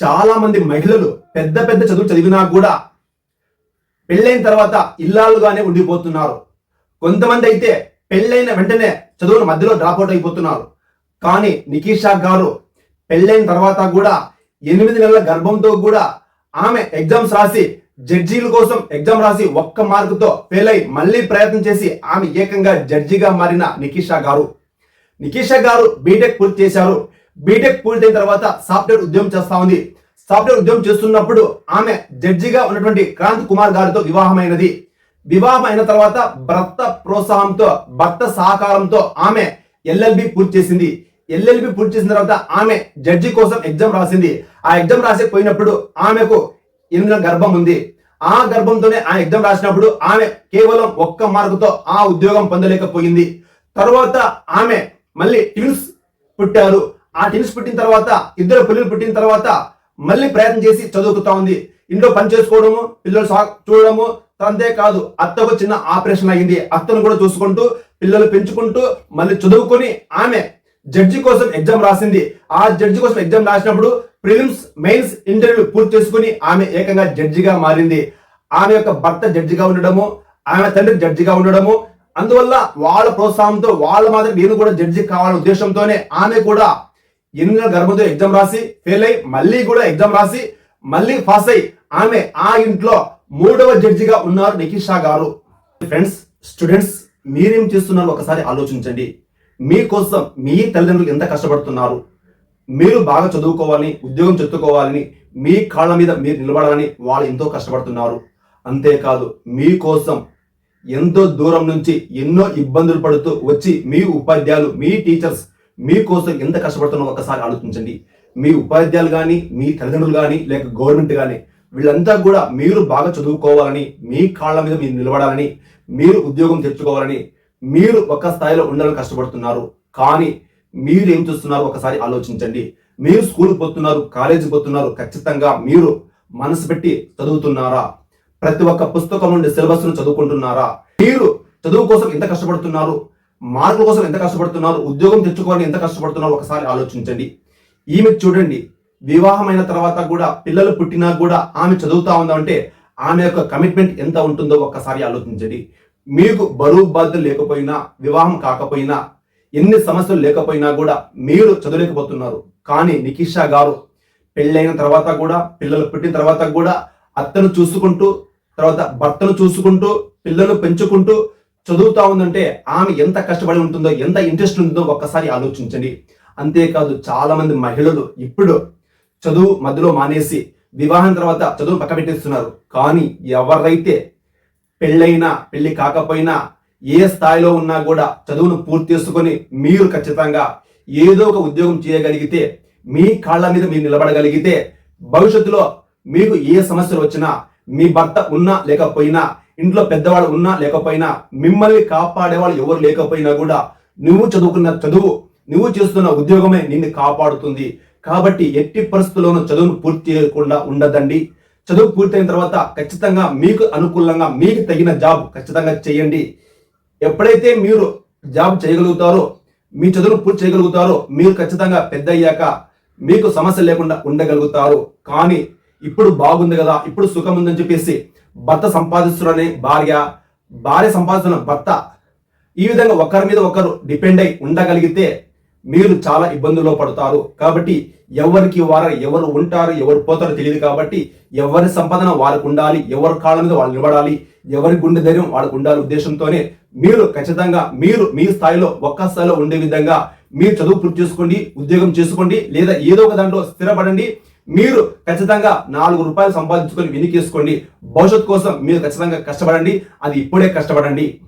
చాలా మంది మహిళలు పెద్ద పెద్ద చదువు చదివినా కూడా పెళ్ళైన తర్వాత ఇల్లాలుగానే ఉండిపోతున్నారు. కొంతమంది అయితే పెళ్ళైన వెంటనే చదువును మధ్యలో డ్రాప్ అవుట్ అయిపోతున్నారు. కానీ నికీషా గారు పెళ్ళైన తర్వాత కూడా ఎనిమిది నెలల గర్భంతో కూడా ఆమె ఎగ్జామ్స్ రాసి జడ్జీల కోసం ఎగ్జామ్ రాసి ఒక్క మార్కుతో ఫెయిల్ అయి మళ్ళీ ప్రయత్నం చేసి ఆమె ఏకంగా జడ్జిగా మారిన నికీషా గారు. నికీషా గారు బీటెక్ పూర్తి చేశారు. బీటెక్ పూర్తయిన తర్వాత సాఫ్ట్వేర్ ఉద్యోగం చేస్తా ఉంది. సాఫ్ట్వేర్ ఉద్యోగం చేస్తున్నప్పుడు ఆమె జడ్జిగా ఉన్నటువంటి క్రాంత్ కుమార్ గారితో వివాహమైనది. వివాహం అయిన తర్వాత భర్త ప్రోత్సాహంతో భర్త సహకారంతో ఆమె ఎల్ఎల్బి పూర్తి చేసింది. ఎల్ఎల్బి పూర్తి చేసిన తర్వాత ఆమె జడ్జి కోసం ఎగ్జామ్ రాసింది. ఆ ఎగ్జామ్ రాసి పోయినప్పుడు ఆమెకు ఎనిమిది గర్భం ఉంది. ఆ గర్భంతోనే ఆ ఎగ్జామ్ రాసినప్పుడు ఆమె కేవలం ఒక్క మార్కుతో ఆ ఉద్యోగం పొందలేకపోయింది. తర్వాత ఆమె మళ్ళీ ట్విన్స్ పుట్టారు. ఆ ట్విన్స్ పుట్టిన తర్వాత ఇద్దరు పిల్లలు పుట్టిన తర్వాత మళ్ళీ ప్రయత్నం చేసి చదువుకుతా ఉంది. ఇంట్లో పని చేసుకోవడము పిల్లలు సా చూడడము అంతేకాదు అత్తకు చిన్న ఆపరేషన్ అయింది అత్తను కూడా చూసుకుంటూ పిల్లలు పెంచుకుంటూ మళ్ళీ చదువుకొని ఆమె జడ్జి కోసం ఎగ్జామ్ రాసింది. ఆ జడ్జి కోసం ఎగ్జామ్ రాసినప్పుడు ప్రిలిమ్స్ మెయిన్స్ ఇంటర్వ్యూ పూర్తి చేసుకుని ఆమె ఏకంగా జడ్జిగా మారింది. ఆమె యొక్క భర్త జడ్జిగా ఉండడము ఆమె తండ్రి జడ్జిగా ఉండడము అందువల్ల వాళ్ళ ప్రోత్సాహంతో వాళ్ళ మాదిరి నేను కూడా జడ్జి కావాలనే ఉద్దేశంతోనే ఆమె కూడా ఎనిమిది గర్భంతో ఎగ్జామ్ రాసి ఫెయిల్ అయి మళ్ళీ కూడా ఎగ్జామ్ రాసి మళ్ళీ పాస్ అయి ఆమె ఆ ఇంట్లో మూడవ జడ్జిగా ఉన్నారు నిఖిషా గారు. ఫ్రెండ్స్ స్టూడెంట్స్ మీరేం చేస్తున్నారు? ఒకసారి ఆలోచించండి. మీకోసం మీ తల్లిదండ్రులు ఎంత కష్టపడుతున్నారు? మీరు బాగా చదువుకోవాలని ఉద్యోగం చెత్తుకోవాలని మీ కాళ్ళ మీద మీరు నిలబడాలని వాళ్ళు ఎంతో కష్టపడుతున్నారు. అంతేకాదు మీకోసం ఎంతో దూరం నుంచి ఎన్నో ఇబ్బందులు పడుతూ వచ్చి మీ ఉపాధ్యాయులు మీ టీచర్స్ మీకోసం ఎంత కష్టపడుతున్నారో ఒకసారి ఆలోచించండి. మీ ఉపాధ్యాయులు కానీ మీ తల్లిదండ్రులు కానీ లేక గవర్నమెంట్ కానీ వీళ్ళంతా కూడా మీరు బాగా చదువుకోవాలని మీ కాళ్ళ మీద మీరు నిలబడాలని మీరు ఉద్యోగం తెచ్చుకోవాలని మీరు ఒక స్థాయిలో ఉండాలని కష్టపడుతున్నారు. కానీ మీరు ఏం చూస్తున్నారు ఒకసారి ఆలోచించండి. మీరు స్కూల్ పోతున్నారు కాలేజీ పోతున్నారు ఖచ్చితంగా మీరు మనసు పెట్టి చదువుతున్నారా? ప్రతి ఒక్క పుస్తకం నుండి సిలబస్ను చదువుకుంటున్నారా? మీరు చదువు కోసం ఎంత కష్టపడుతున్నారు? మార్కుల కోసం ఎంత కష్టపడుతున్నారు ఉద్యోగం తెచ్చుకోవాలని ఎంత కష్టపడుతున్నారు ఒకసారి ఆలోచించండి. ఈమె చూడండి వివాహమైన తర్వాత కూడా పిల్లలు పుట్టినా కూడా ఆమె చదువుతా ఉందంటే ఆమె యొక్క కమిట్మెంట్ ఎంత ఉంటుందో ఒక్కసారి ఆలోచించండి. మీకు బరువు బాధ్యత లేకపోయినా వివాహం కాకపోయినా ఎన్ని సమస్యలు లేకపోయినా కూడా మీరు చదవలేకపోతున్నారు. కానీ నికిషా గారు పెళ్ళైన తర్వాత కూడా పిల్లలు పుట్టిన తర్వాత కూడా అత్తను చూసుకుంటూ తర్వాత భర్తను చూసుకుంటూ పిల్లలు పెంచుకుంటూ చదువుతా ఉందంటే ఆమె ఎంత కష్టపడి ఉంటుందో ఎంత ఇంట్రెస్ట్ ఉంటుందో ఒక్కసారి ఆలోచించండి. అంతేకాదు చాలా మంది మహిళలు ఇప్పుడు చదువు మధ్యలో మానేసి వివాహం తర్వాత చదువు పక్క పెట్టేస్తున్నారు. కానీ ఎవరైతే పెళ్ళైనా పెళ్ళి కాకపోయినా ఏ స్థాయిలో ఉన్నా కూడా చదువును పూర్తి చేసుకొని మీరు ఖచ్చితంగా ఏదో ఒక ఉద్యోగం చేయగలిగితే మీ కాళ్ళ మీద మీరు నిలబడగలిగితే భవిష్యత్తులో మీకు ఏ సమస్యలు వచ్చినా మీ భర్త ఉన్నా లేకపోయినా ఇంట్లో పెద్దవాళ్ళు ఉన్నా లేకపోయినా మిమ్మల్ని కాపాడేవాళ్ళు ఎవరు లేకపోయినా కూడా నువ్వు చదువుకున్న చదువు నువ్వు చేస్తున్న ఉద్యోగమే నిన్ను కాపాడుతుంది. కాబట్టి ఎట్టి పరిస్థితుల్లోనూ చదువును పూర్తి చేయకుండా ఉండదండి. చదువు పూర్తయిన తర్వాత ఖచ్చితంగా మీకు అనుకూలంగా మీకు తగిన జాబ్ ఖచ్చితంగా చేయండి. ఎప్పుడైతే మీరు జాబ్ చేయగలుగుతారో మీ చదువును పూర్తి చేయగలుగుతారో మీరు ఖచ్చితంగా పెద్ద అయ్యాక మీకు సమస్య లేకుండా ఉండగలుగుతారు. కానీ ఇప్పుడు బాగుంది కదా ఇప్పుడు సుఖం ఉందని చెప్పేసి భర్త సంపాదిస్తున్న భార్య భార్య సంపాదిస్తున్న భర్త ఈ విధంగా ఒకరి మీద ఒకరు డిపెండ్ అయి ఉండగలిగితే మీరు చాలా ఇబ్బందుల్లో పడతారు. కాబట్టి ఎవరికి వారు ఎవరు ఉంటారు ఎవరు పోతారో తెలియదు కాబట్టి ఎవరి సంపాదన వాళ్ళకు ఉండాలి ఎవరి కాళ్ళ మీద వాళ్ళు నిలబడాలి ఎవరి గుండె ధైర్యం వాళ్ళకు ఉండాలి ఉద్దేశంతోనే మీరు ఖచ్చితంగా మీరు మీ స్థాయిలో ఒక్క స్థాయిలో ఉండే విధంగా మీరు చదువు పూర్తి చేసుకోండి ఉద్యోగం చేసుకోండి లేదా ఏదో ఒక దాంట్లో స్థిరపడండి. మీరు ఖచ్చితంగా నాలుగు రూపాయలు సంపాదించుకొని వినికేసుకోండి. భవిష్యత్ కోసం మీరు ఖచ్చితంగా కష్టపడండి. అది ఇప్పుడే కష్టపడండి.